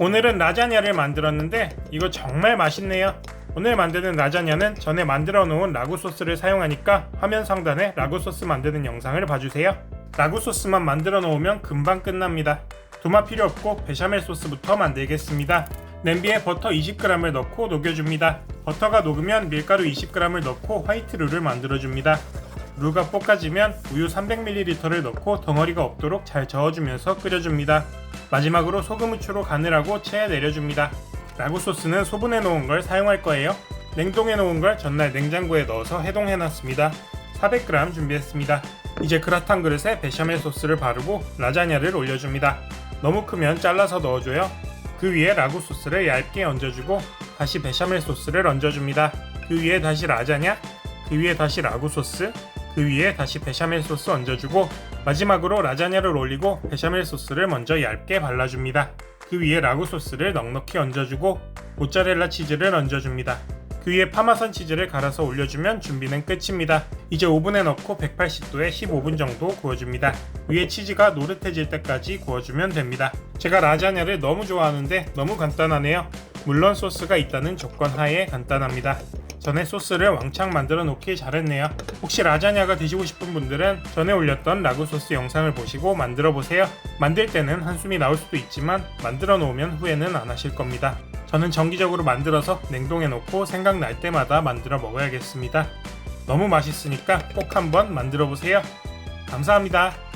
오늘은 라자냐를 만들었는데 이거 정말 맛있네요. 오늘 만드는 라자냐는 전에 만들어 놓은 라구 소스를 사용하니까 화면 상단에 라구 소스 만드는 영상을 봐주세요. 라구 소스만 만들어 놓으면 금방 끝납니다. 도마 필요 없고 베샤멜 소스부터 만들겠습니다. 냄비에 버터 20g을 넣고 녹여줍니다. 버터가 녹으면 밀가루 20g을 넣고 화이트루를 만들어줍니다. 루가 볶아지면 우유 300ml를 넣고 덩어리가 없도록 잘 저어주면서 끓여줍니다. 마지막으로 소금 후추로 간을 하고 체에 내려줍니다. 라구 소스는 소분해 놓은 걸 사용할 거예요. 냉동해 놓은 걸 전날 냉장고에 넣어서 해동해 놨습니다. 400g 준비했습니다. 이제 그라탕 그릇에 베샤멜 소스를 바르고 라자냐를 올려줍니다. 너무 크면 잘라서 넣어줘요. 그 위에 라구 소스를 얇게 얹어주고 다시 베샤멜 소스를 얹어줍니다. 그 위에 다시 라자냐, 그 위에 다시 라구 소스, 그 위에 다시 베샤멜 소스 얹어주고 마지막으로 라자냐를 올리고 베샤멜 소스를 먼저 얇게 발라줍니다. 그 위에 라구 소스를 넉넉히 얹어주고 모짜렐라 치즈를 얹어줍니다. 그 위에 파마산 치즈를 갈아서 올려주면 준비는 끝입니다. 이제 오븐에 넣고 180도에 15분 정도 구워줍니다. 위에 치즈가 노릇해질 때까지 구워주면 됩니다. 제가 라자냐를 너무 좋아하는데 너무 간단하네요. 물론 소스가 있다는 조건 하에 간단합니다. 전에 소스를 왕창 만들어 놓길 잘했네요. 혹시 라자냐가 드시고 싶은 분들은 전에 올렸던 라구 소스 영상을 보시고 만들어 보세요. 만들 때는 한숨이 나올 수도 있지만 만들어 놓으면 후회는 안 하실 겁니다. 저는 정기적으로 만들어서 냉동해 놓고 생각날 때마다 만들어 먹어야겠습니다. 너무 맛있으니까 꼭 한번 만들어 보세요. 감사합니다.